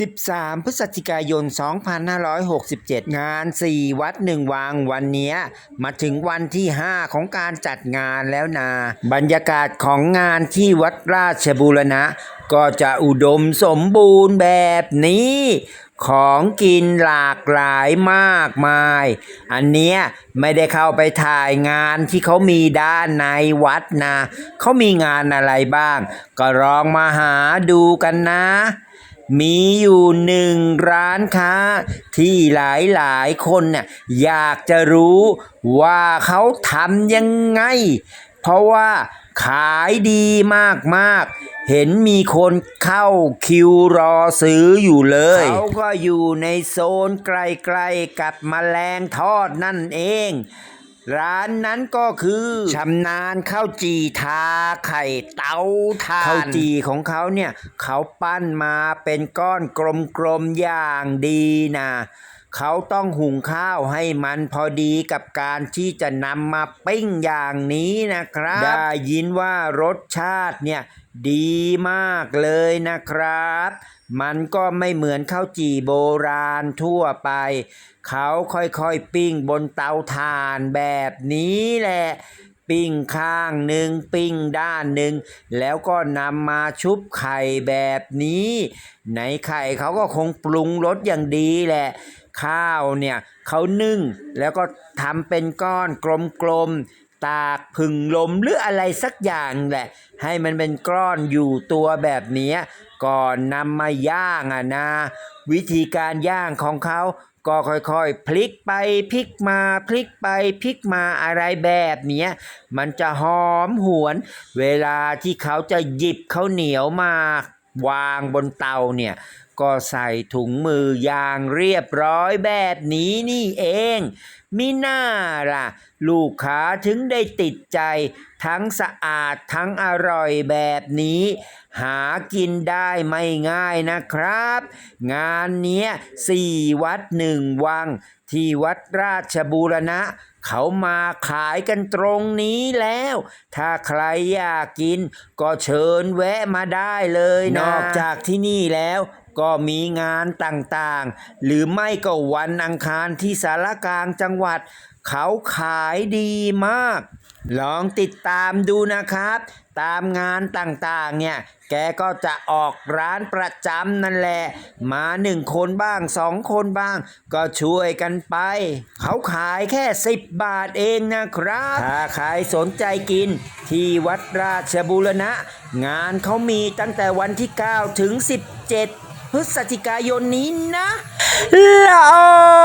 13 พฤศจิกายน 2567 งาน 4 วัด 1วังวันนี้มาถึงวันที่ 5 ของการจัดงานแล้วนะบรรยากาศของงานที่วัดราชบูรณะ ก็จะอุดมสมบูรณ์แบบนี้ ของกินหลากหลายมากมาย อันเนี้ยไม่ได้เข้าไปถ่ายงานที่เขามีด้านในวัดนะเขามีงานอะไรบ้าง ก็ลองมาหาดูกันนะ มีอยู่หนึ่งร้านค้า ที่หลายหลายคนเนี่ยอยากจะรู้ว่าเขาทำยังไง เพราะว่าขายดีมากๆ เห็นมีคนเข้าคิวรอซื้ออยู่เลย เขาก็อยู่ในโซนใกล้ๆกับมแมลงทอดนั่นเอง ร้านนั้นก็คือชำนาญข้าวจีทาไข่เตาถ่านข้าวจีของเขาเนี่ย เขาปั้นมาเป็นก้อนกลมๆอย่างดีนะ เขาต้องหุงข้าวให้มันพอดีกับการที่จะนำมาปิ้งอย่างนี้นะครับ ได้ยินว่ารสชาติเนี่ยดีมากเลยนะครับ มันก็ไม่เหมือนข้าวจี่โบราณทั่วไป เขาค่อยๆปิ้งบนเตาถ่านแบบนี้แหละปิ้งข้างหนึ่งปิ้งด้านหนึ่งแล้วก็นำมาชุบไข่แบบนี้ ในไข่เขาก็คงปรุงรสอย่างดีแหละ ข้าวเนี่ยเขานึ่งแล้วก็ทำเป็นก้อนกลมๆ ตากผึ่งลมหรืออะไรสักอย่างแหละ ให้มันเป็นก้อนอยู่ตัวแบบนี้ก่อนนำมาย่างอะนะ วิธีการย่างของเขาก็ค่อยๆ พลิกไปพลิกมาพลิกไปพลิกมาอะไรแบบเนี้ยมันจะหอมหวน เวลาที่เขาจะหยิบข้าวเหนียวมาวางบนเตาเนี่ย ก็ใส่ถุงมืออย่างเรียบร้อยแบบนี้นี่เอง มิน่าล่ะ ลูกค้าถึงได้ติดใจ ทั้งสะอาดทั้งอร่อยแบบนี้ หากินได้ไม่ง่ายนะครับ งานเนี้ยสี่วัดหนึ่งวัง ที่วัดราชบูรณะเขามาขายกันตรงนี้แล้ว ถ้าใครอยากกิน ก็เชิญแวะมาได้เลยนะ นอกจากที่นี่แล้ว ก็มีงานต่างๆ หรือไม่ก็วันอังคารที่สารกลางจังหวัด เขาขายดีมาก ลองติดตามดูนะครับ ตามงานต่างๆเนี่ยแกก็จะออกร้านประจำนั่นแหละ มาหนึ่งคนบ้างสองคนบ้าง ก็ช่วยกันไป เขาขายแค่ 10 บาทเองนะครับ ถ้าใครสนใจกิน ที่วัดราชบูรณะ งานเขามีตั้งแต่วันที่ 9 ถึง 17 พฤศจิกายนนี้นะละออ